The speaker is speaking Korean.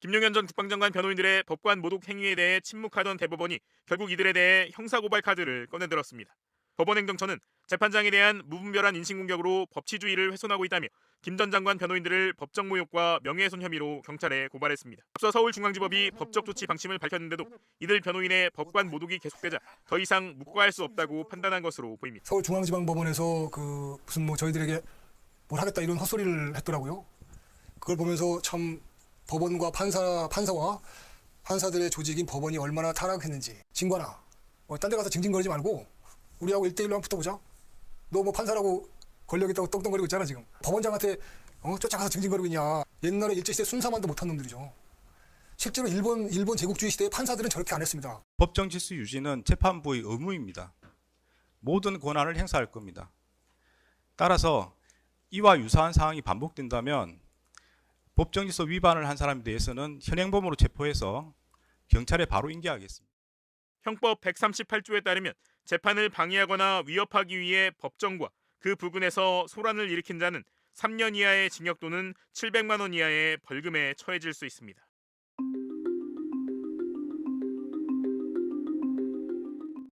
김용현 전 국방장관 변호인들의 법관 모독 행위에 대해 침묵하던 대법원이 결국 이들에 대해 형사고발 카드를 꺼내들었습니다. 법원행정처는 재판장에 대한 무분별한 인신공격으로 법치주의를 훼손하고 있다며 김 전 장관 변호인들을 법정 모욕과 명예훼손 혐의로 경찰에 고발했습니다. 앞서 서울중앙지법이 법적 조치 방침을 밝혔는데도 이들 변호인의 법관 모독이 계속되자 더 이상 묵과할 수 없다고 판단한 것으로 보입니다. 서울중앙지방법원에서 그 무슨 뭐 저희들에게 뭘 하겠다 이런 헛소리를 했더라고요. 그걸 보면서 참 법원과 판사 판사와 판사들의 조직인 법원이 얼마나 타락했는지 진관아 뭐딴데 가서 징징거리지 말고 우리하고 일대일로 한번 붙어보자. 너 뭐 판사라고 권력 있다고 떵떵거리고 있잖아 지금. 법원장한테 어, 쫓아가서 징징거리고 있냐. 옛날에 일제시대 순사만도 못한 놈들이죠. 실제로 일본 일본 제국주의 시대의 판사들은 저렇게 안 했습니다. 법정 질서 유지는 재판부의 의무입니다. 모든 권한을 행사할 겁니다. 따라서 이와 유사한 상황이 반복된다면 법정 질서 위반을 한 사람에 대해서는 현행범으로 체포해서 경찰에 바로 인계하겠습니다. 형법 138조에 따르면 재판을 방해하거나 위협하기 위해 법정과 그 부근에서 소란을 일으킨 자는 3년 이하의 징역 또는 700만 원 이하의 벌금에 처해질 수 있습니다.